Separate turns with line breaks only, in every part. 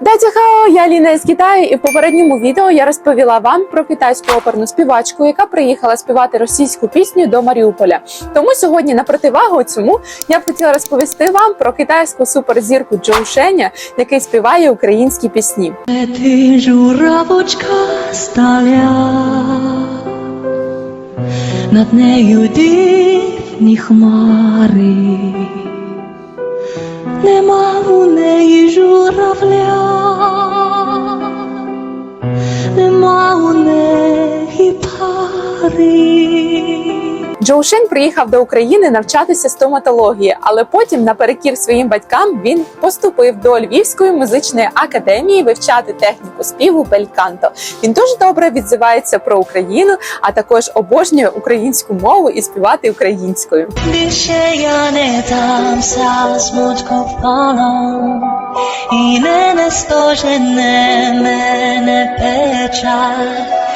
Дадяхао, я Ліна із Китаю, і в попередньому відео я розповіла вам про китайську оперну співачку, яка приїхала співати російську пісню до Маріуполя. Тому сьогодні на противагу цьому я б хотіла розповісти вам про китайську суперзірку Джоу Шеня, який співає українські пісні.
Ти журавочка сталя, над нею дивні хмари, нема у неї журавля, пари.
Джоу Шень приїхав до України навчатися стоматології, але потім, наперекір своїм батькам, він поступив до Львівської музичної академії вивчати техніку співу бельканто. Він дуже добре відзивається про Україну, а також обожнює українську мову і співати українською.
Більше я не дамся смутку полом, і мене стожене мене печаль.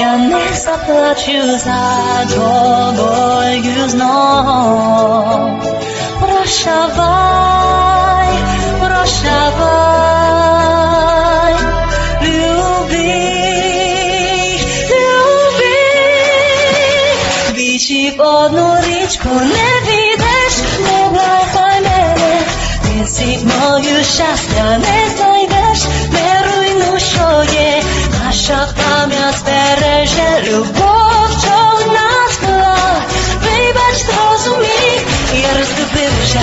Я не заплачу за тобою знов. Прощавай, прощавай, любий, любий. Двічі в одну річку не підеш, не благай мене, не сіть мою щастя не знайдеш, не руйну, що є, наша збереже любов, що нас була. Вибач, зрозумій, я розгубився.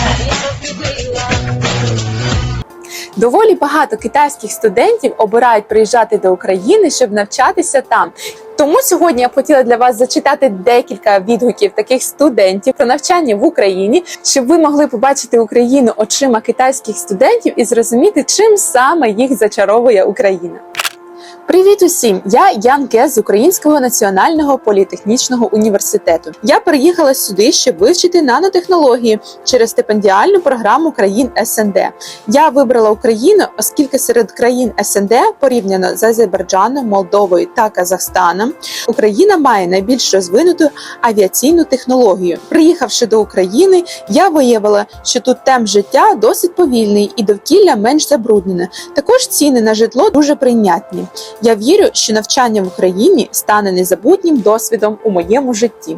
Доволі багато китайських студентів обирають приїжджати до України, щоб навчатися там. Тому сьогодні я хотіла для вас зачитати декілька відгуків таких студентів про навчання в Україні, щоб ви могли побачити Україну очима китайських студентів і зрозуміти, чим саме їх зачаровує Україна. Привіт усім! Я Ян Ге з Українського національного політехнічного університету. Я переїхала сюди, щоб вивчити нанотехнології через стипендіальну програму країн СНД. Я вибрала Україну, оскільки серед країн СНД, порівняно з Азербайджаном, Молдовою та Казахстаном, Україна має найбільш розвинуту авіаційну технологію. Приїхавши до України, я виявила, що тут темп життя досить повільний і довкілля менш забруднене. Також ціни на житло дуже прийнятні. Я вірю, що навчання в Україні стане незабутнім досвідом у моєму житті.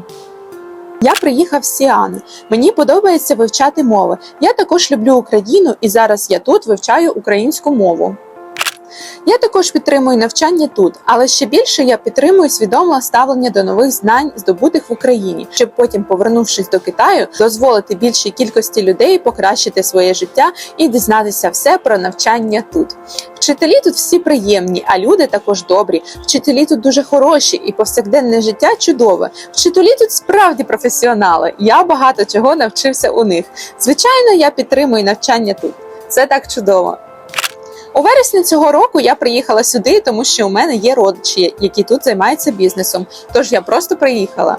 Я приїхав з Сіани. Мені подобається вивчати мови. Я також люблю Україну і зараз я тут вивчаю українську мову. Я також підтримую навчання тут, але ще більше я підтримую свідоме ставлення до нових знань, здобутих в Україні, щоб потім, повернувшись до Китаю, дозволити більшій кількості людей покращити своє життя і дізнатися все про навчання тут. Вчителі тут всі приємні, а люди також добрі. Вчителі тут дуже хороші, і повсякденне життя чудове. Вчителі тут справді професіонали. Я багато чого навчився у них. Звичайно, я підтримую навчання тут. Це так чудово. У вересні цього року я приїхала сюди, тому що у мене є родичі, які тут займаються бізнесом. Тож я просто приїхала.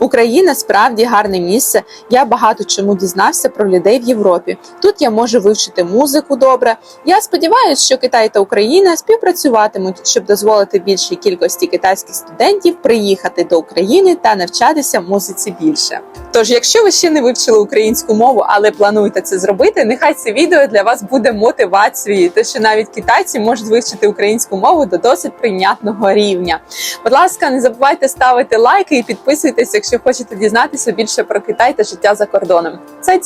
Україна справді гарне місце. Я багато чому дізнався про людей в Європі. Тут я можу вивчити музику добре. Я сподіваюся, що Китай та Україна співпрацюватимуть, щоб дозволити більшій кількості китайських студентів приїхати до України та навчатися музиці більше. Тож, якщо ви ще не вивчили українську мову, але плануєте це зробити, нехай це відео для вас буде мотивацією, те, що навіть китайці можуть вивчити українську мову до досить прийнятного рівня. Будь ласка, не забувайте ставити лайки і підписуйтесь, якщо хочете дізнатися більше про Китай та життя за кордоном. Це